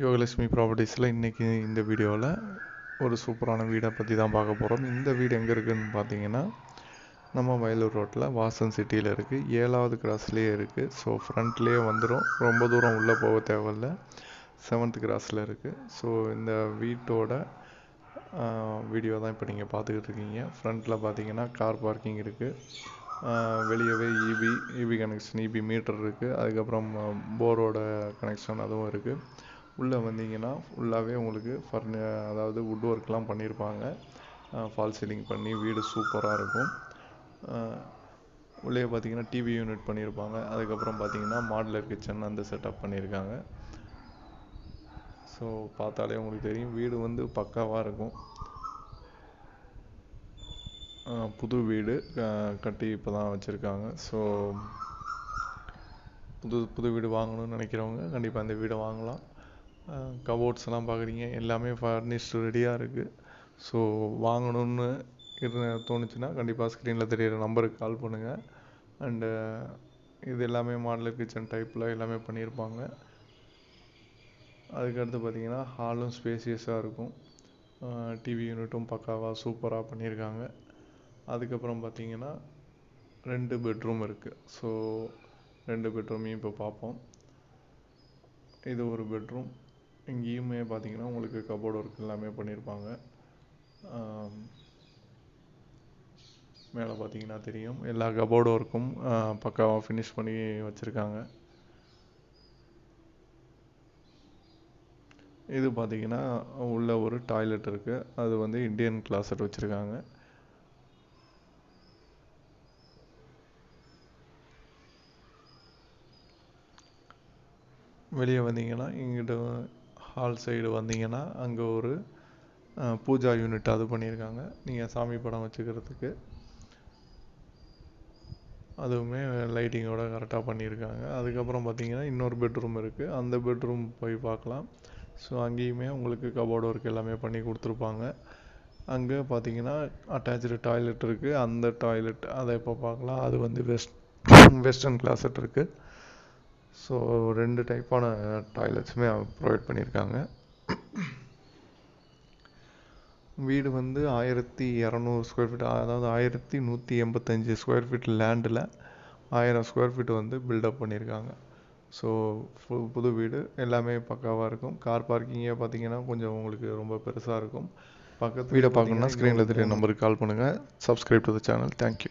யோகலட்சுமி ப்ராப்பர்ட்டிஸில் இன்றைக்கி இந்த வீடியோவில் ஒரு சூப்பரான வீடை பற்றி தான் பார்க்க போகிறோம் இந்த வீடு எங்கே இருக்குதுன்னு பார்த்தீங்கன்னா நம்ம வயலூர் ரோட்டில் வாசன் சிட்டியில் இருக்குது ஏழாவது கிராஸ்லேயே இருக்குது ஸோ ஃப்ரண்ட்லேயே வந்துடும் ரொம்ப தூரம் உள்ளே போக தேவையில்ல. செவன்த் கிராஸில் இருக்குது ஸோ இந்த வீட்டோட வீடியோ தான் இப்போ நீங்கள் பார்த்துக்கிட்டு இருக்கீங்க. ஃப்ரண்ட்டில் பார்த்தீங்கன்னா கார் பார்க்கிங் இருக்குது வெளியவே EB EB connection EB meter இருக்குது அதுக்கப்புறம் போரோட கனெக்ஷன் அதுவும் இருக்குது உள்ளே வந்தீங்கன்னா ஃபுல்லாகவே உங்களுக்கு ஃபர்னி அதாவது வுட் ஒர்க்லாம் பண்ணியிருப்பாங்க ஃபால் சீலிங் பண்ணி வீடு சூப்பராக இருக்கும். உள்ளே பார்த்தீங்கன்னா டிவி யூனிட் பண்ணியிருப்பாங்க அதுக்கப்புறம் பார்த்தீங்கன்னா மாடலர் கிச்சன் அந்த செட்டப் பண்ணியிருக்காங்க ஸோ பார்த்தாலே உங்களுக்கு தெரியும். வீடு வந்து பக்காவாக இருக்கும். புது வீடு கட்டி இப்போ தான் வச்சுருக்காங்க. ஸோ புது புது வீடு வாங்கணும்னு நினைக்கிறவங்க கண்டிப்பாக அந்த வீடை வாங்கலாம். கபோர்ட்ஸ்லாம் பார்க்குறீங்க எல்லாமே ஃபர்னிஷ்டு ரெடியாக இருக்குது ஸோ வாங்கணும்னு இரு தோணுச்சுன்னா கண்டிப்பாக ஸ்க்ரீனில் தெரியிற நம்பருக்கு கால் பண்ணுங்கள் அண்டு இது எல்லாமே மாடலர் கிச்சன் டைப்பில் எல்லாமே பண்ணியிருப்பாங்க. அதுக்கடுத்து பார்த்தீங்கன்னா ஹாலும் ஸ்பேசியஸாக இருக்கும். டிவி யூனிட்டும் பக்காவாக சூப்பராக பண்ணியிருக்காங்க. அதுக்கப்புறம் பார்த்திங்கன்னா ரெண்டு பெட்ரூம் இருக்குது ஸோ ரெண்டு பெட்ரூமையும் இப்போ பார்ப்போம் இது ஒரு பெட்ரூம் இங்கேயுமே பார்த்தீங்கன்னா உங்களுக்கு கபோர்டு ஒர்க் எல்லாமே பண்ணியிருப்பாங்க. மேலே பார்த்தீங்கன்னா தெரியும். எல்லா கபோர்டு ஒர்க்கும் பக்காவாக ஃபினிஷ் பண்ணி வச்சுருக்காங்க. இது பார்த்தீங்கன்னா உள்ள ஒரு டாய்லெட் இருக்குது அது வந்து இந்தியன் கிளாசட் வச்சுருக்காங்க. வெளியே வந்தீங்கன்னா இங்கிட்ட ஹால் சைடு வந்தீங்கன்னா அங்கே ஒரு பூஜா யூனிட் அது பண்ணியிருக்காங்க. நீங்கள் சாமி படம் வச்சுக்கிறதுக்கு. அதுவுமே லைட்டிங்கோட கரெக்டாக பண்ணியிருக்காங்க. அதுக்கப்புறம் பார்த்தீங்கன்னா இன்னொரு பெட்ரூம் இருக்குது அந்த பெட்ரூம் போய் பார்க்கலாம். ஸோ அங்கேயுமே உங்களுக்கு கபோர்டு ஒர்க் எல்லாமே பண்ணி கொடுத்துருப்பாங்க. அங்கே பார்த்தீங்கன்னா அட்டாச்சு டாய்லெட் இருக்குது அந்த டாய்லெட் அதை இப்போ பார்க்கலாம்? அது வந்து வெஸ்ட் வெஸ்டர்ன் கிளாஸட் இருக்குது ஸோ ரெண்டு டைப்பான டாய்லெட்ஸுமே ப்ரொவைட் பண்ணியிருக்காங்க வீடு வந்து ஆயிரத்தி இரநூறு ஸ்கொயர் ஃபீட் அதாவது ஆயிரத்தி நூற்றி எண்பத்தஞ்சு ஸ்கொயர் ஃபீட் லேண்டில் ஆயிரம் ஸ்கொயர் ஃபீட் வந்து பில்டப் பண்ணியிருக்காங்க ஸோ புது வீடு எல்லாமே பக்காவாக இருக்கும். கார் பார்க்கிங்கே பார்த்தீங்கன்னா கொஞ்சம் உங்களுக்கு ரொம்ப பெருசாக இருக்கும். பக்கத்து வீடை பார்க்கணுன்னா ஸ்க்ரீனில் தெரிய நம்பருக்கு கால் பண்ணுங்கள் subscribe to the channel thank you